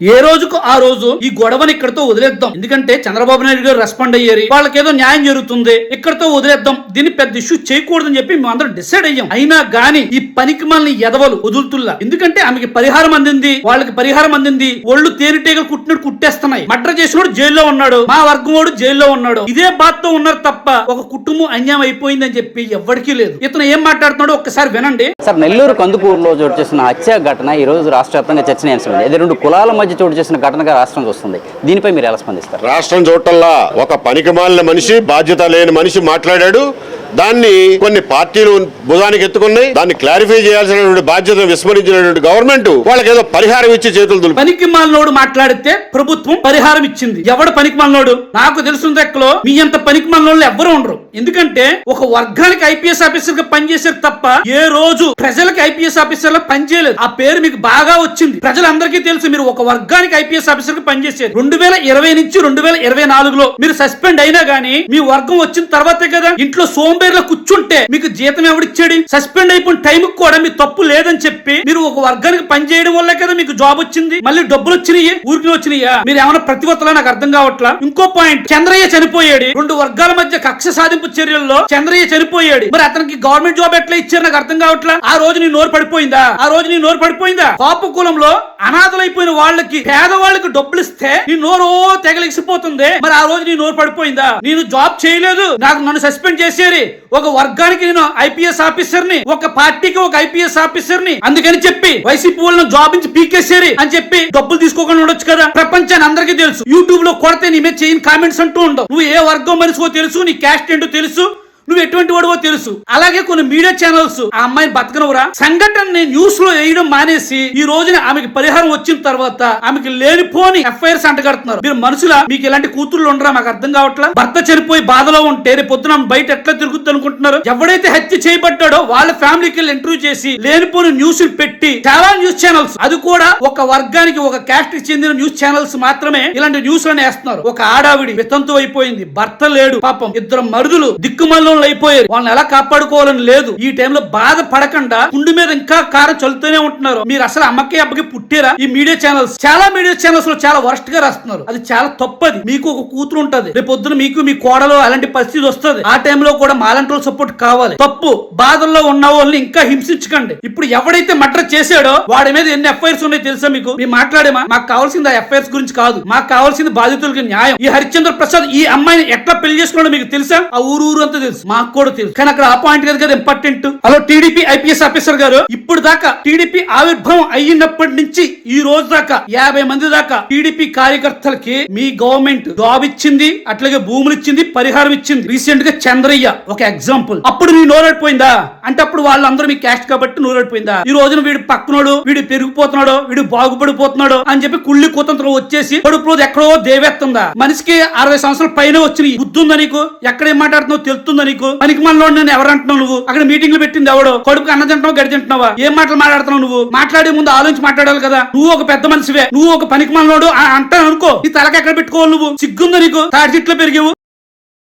ఏ రోజుకు ఆ రోజు ఈ గొడవని ఇక్కడతో వదిలేద్దాం. ఎందుకంటే చంద్రబాబు నాయుడు గారు రెస్పాండ్ అయ్యారు. వాళ్ళకేదో న్యాయం జరుగుతుంది. ఇక్కడతో వదిలేద్దాం. దీన్ని పెద్ద ఇష్యూ చేయకూడదని చెప్పి మేము అందరం డిసైడ్ అయ్యాం. అయినా గాని ఈ పనికి మనల్ని ఎదవలు వదులుతుల్లా. ఎందుకంటే ఆమెకి పరిహారం అందింది వాళ్ళకి పరిహారం అందింది. ఒళ్ళు తేనెటీగలు కుట్టినట్టు కుట్టేస్తున్నాయి. మర్డర్ చేసినోడు జైల్లో ఉన్నాడు. మా వర్గం వాడు జైల్లో ఉన్నాడు. ఇదే బాధతో ఉన్నారు తప్ప ఒక కుటుంబం అన్యాయం అయిపోయిందని చెప్పి ఎవ్వరికీ లేదు. ఇతను ఏం మాట్లాడుతున్నాడో ఒక్కసారి వినండి. సార్ నెల్లూరు కందుకూరులో చోటు చేసిన హత్య ఘటన ఈ రోజు రాష్ట్ర వ్యాప్తంగా చర్చనీయాంశమైంది. ఇది రెండు కులాల మధ్య చోటు చేసిన ఘటనగా రాష్ట్రం చూస్తుంది. దీనిపై మీరు ఎలా స్పందిస్తారు? రాష్ట్రం చూడటంలా ఒక పనికి మనిషి బాధ్యత లేని మనిషి మాట్లాడాడు. దాన్ని కొన్ని పార్టీలు భుజానికి ఎత్తుకున్నాయి. దాన్ని క్లారిఫై చేయాల్సినటువంటి బాధ్యతను విస్మరించినటువంటి గవర్నమెంట్ వాళ్ళకి ఏదో పరిహారం ఇచ్చి చేతులు పనికి మాలినోడు మాట్లాడితే ప్రభుత్వం పరిహారం ఇచ్చింది. ఎవడు పనికి మాలినోడు? నాకు తెలిసిన లెక్కలో మీ అంత పనికి మాలినోళ్ళు ఎవ్వరూ ఉండరు. ఎందుకంటే ఒక వర్గానికి ఐపీఎస్ ఆఫీసర్గా పనిచేశారు తప్ప ఏ రోజు ప్రజలకు ఐపీఎస్ ఆఫీసర్లో పనిచేయలేదు. ఆ పేరు మీకు బాగా వచ్చింది. ప్రజలందరికీ తెలుసు మీరు ఒక వర్గానికి ఐపీఎస్ ఆఫీసర్గా పనిచేసేది. రెండు వేల ఇరవై నుంచి రెండు వేల ఇరవై నాలుగులో మీరు సస్పెండ్ అయినా గానీ మీ వర్గం వచ్చిన తర్వాతే కదా ఇంట్లో సోమ సోంబేర్లో కూర్చుంటే మీకు జీతం ఎవడిచ్చాడు? సస్పెండ్ అయిపోయిన టైం కూడా మీ తప్పు లేదని చెప్పి మీరు ఒక వర్గానికి పని చేయడం వల్లే కదా మీకు జాబ్ వచ్చింది. మళ్ళీ డబ్బులు వచ్చినాయి? ఊరికి వచ్చినాయా? మీరు ఏమైనా ప్రతివత్తలా నాకు అర్థం కావట్లా? ఇంకో పాయింట్ చంద్రయ్య చనిపోయాడు. రెండు వర్గాల మధ్య కక్ష సాధింపు చర్యల్లో చంద్రయ్య చనిపోయాడు. మరి అతనికి గవర్నమెంట్ జాబ్ ఎట్లా ఇచ్చారు? నాకు అర్థం కావట్లా? ఆ రోజు నీ నోరు పడిపోయిందా? ఆ రోజు నీ నోరు పడిపోయిందా? పాప కులంలో అనాథలైపోయిన వాళ్ళకి పేదవాళ్ళకి డబ్బులు ఇస్తే నీ నోరు తెగలిసిపోతుంది మరి ఆ రోజు నీ నోరు పడిపోయిందా? నేను జాబ్ చేయలేదు. నాకు నన్ను సస్పెండ్ చేసేది ఒక వర్గానికి నేను ఐపీఎస్ ఆఫీసర్ని ఒక పార్టీకి ఒక ఐపీఎస్ ఆఫీసర్ని అందుకని చెప్పి వైసీపీ వాళ్ళని జాబ్ నుంచి పీకేసేరి అని చెప్పి డబ్బులు తీసుకోకుండా ఉండొచ్చు కదా? ప్రపంచాన్ని అందరికీ తెలుసు. యూట్యూబ్లో కొడితే నీ మీద చేయని కామెంట్స్ అంటూ ఉండవు. నువ్వు ఏ వర్గం మనిషికో తెలుసు నీ క్యాస్ట్ ఏంటో తెలుసు. నువ్వు ఎటువంటి వాడువో తెలుసు. అలాగే కొన్ని మీడియా ఛానల్స్ ఆ అమ్మాయిని బతకనవురా సంఘటనని న్యూస్లో వేయడం మానేసి ఈ రోజున ఆమెకి పరిహారం వచ్చిన తర్వాత ఆమెకి లేనిపోని ఎఫ్ఐఆర్స్ అంటగడుతున్నారు మీరు మనుషుల? మీకు ఇలాంటి కూతుళ్ళు ఉండరా? మాకు అర్థం కావట్లా? భర్త చనిపోయి బాధలో ఉంటే రేపు పొద్దున బయట ఎట్లా తిరుగుతుంది అనుకుంటున్నారు? ఎవడైతే హత్య చేయబడ్డాడో వాళ్ళ ఫ్యామిలీకి వెళ్ళి ఇంటర్వ్యూ చేసి లేనిపోని న్యూస్ పెట్టి చాలా న్యూస్ ఛానల్స్. అది కూడా ఒక వర్గానికి ఒక క్యాస్ట్కి చెందిన న్యూస్ ఛానల్స్ మాత్రమే ఇలాంటి న్యూస్లను వేస్తున్నారు. ఒక ఆడావిడి వితంతు అయిపోయింది భర్త లేడు. పాపం. ఇద్దరు మరుదులు దిక్కుమల్లో దిక్కుమల్లంలో అయిపోయారు. వాళ్ళని ఎలా కాపాడుకోవాలని లేదు. ఈ టైంలో బాధ పడకుండా గుండు మీద ఇంకా కారం చల్లుతూనే ఉంటున్నారు. మీరు అసలు అమ్మకి అబ్బకి పుట్టారా? ఈ మీడియా ఛానల్స్ చాలా మీడియా ఛానల్స్లో చాలా వరస్ట్గా రాస్తున్నారు. అది చాలా తప్పది. మీకు ఒక కూతురు ఉంటది. రేపు పొద్దున మీకు మీ కోడలో అలాంటి పరిస్థితి వస్తుంది. ఆ టైంలో కూడా మాలంటి సపోర్ట్ కావాలి. తప్పు. బాధల్లో ఉన్న వాళ్ళని ఇంకా హింసించకండి. ఇప్పుడు ఎవడైతే మర్డర్ చేశాడో వాడి మీద ఎన్ని ఎఫ్ఐఆర్స్ ఉన్నాయో తెలుసా మీకు? మీరు మాట్లాడేమా? మాకు కావాల్సింది ఆ ఎఫ్ఐఆర్స్ గురించి కాదు. మాకు కావాల్సింది బాధితులకి న్యాయం. ఈ హరిశ్చంద్ర ప్రసాద్ ఈ అమ్మాయిని ఎట్లా పెళ్ళి చేసుకున్నాడో మీకు తెలుసా? ఆ ఊరు ఊరు అంతా తెలుసు. మాకు కూడా తెలుసు. కానీ అక్కడ ఆ కదా important hello TDP IPS officer గారు ఇప్పుడు దాకా టీడీపీ ఆవిర్భావం అయినప్పటి నుంచి ఈ రోజు దాకా యాభై మంది దాకా టీడీపీ కార్యకర్తలకి మీ గవర్నమెంట్ జాబ్ ఇచ్చింది అట్లాగే భూములు ఇచ్చింది పరిహారం ఇచ్చింది. రీసెంట్గా చంద్రయ్య ఒక ఎగ్జాంపుల్ అప్పుడు నీ నోరెడిపోయిందా? అంటే అప్పుడు వాళ్ళందరూ మీ క్యాస్ట్ కాబట్టి నోరెడిపోయిందా? ఈ రోజున వీడు పక్కనోడు వీడు పెరిగిపోతున్నాడు వీడు బాగుపడిపోతున్నాడు అని చెప్పి కుళ్ళి కూతంత్రం వచ్చేసి కడుపు రోజు ఎక్కడో దేవేత్తుందా? మనిషికి అరవై సంవత్సరాల పైన వచ్చిన బుద్ధి ఉందా నీకు? ఎక్కడ ఏం మాట్లాడుతున్నావు? తెలుస్తుందా నీకు? పనికి మనలో నేను ఎవరంటున్నావు నువ్వు? అక్కడ మీటింగ్లు పెట్టింది ఎవడు? కొడుకు అన్న తింటున్నావు గడి తింటున్నావా? ఏం మాటలు మాట్లాడుతున్నావు నువ్వు? మాట్లాడే ముందు ఆలోచించి మాట్లాడాలి కదా. నువ్వు ఒక పెద్ద మనిషివే. నువ్వు ఒక పనికి మనలోడు. అంటాను అనుకో. ఈ తలకి ఎక్కడ పెట్టుకోవాలి నువ్వు? సిగ్గుందా నీకు? తాడి చెట్లు పెరిగావు.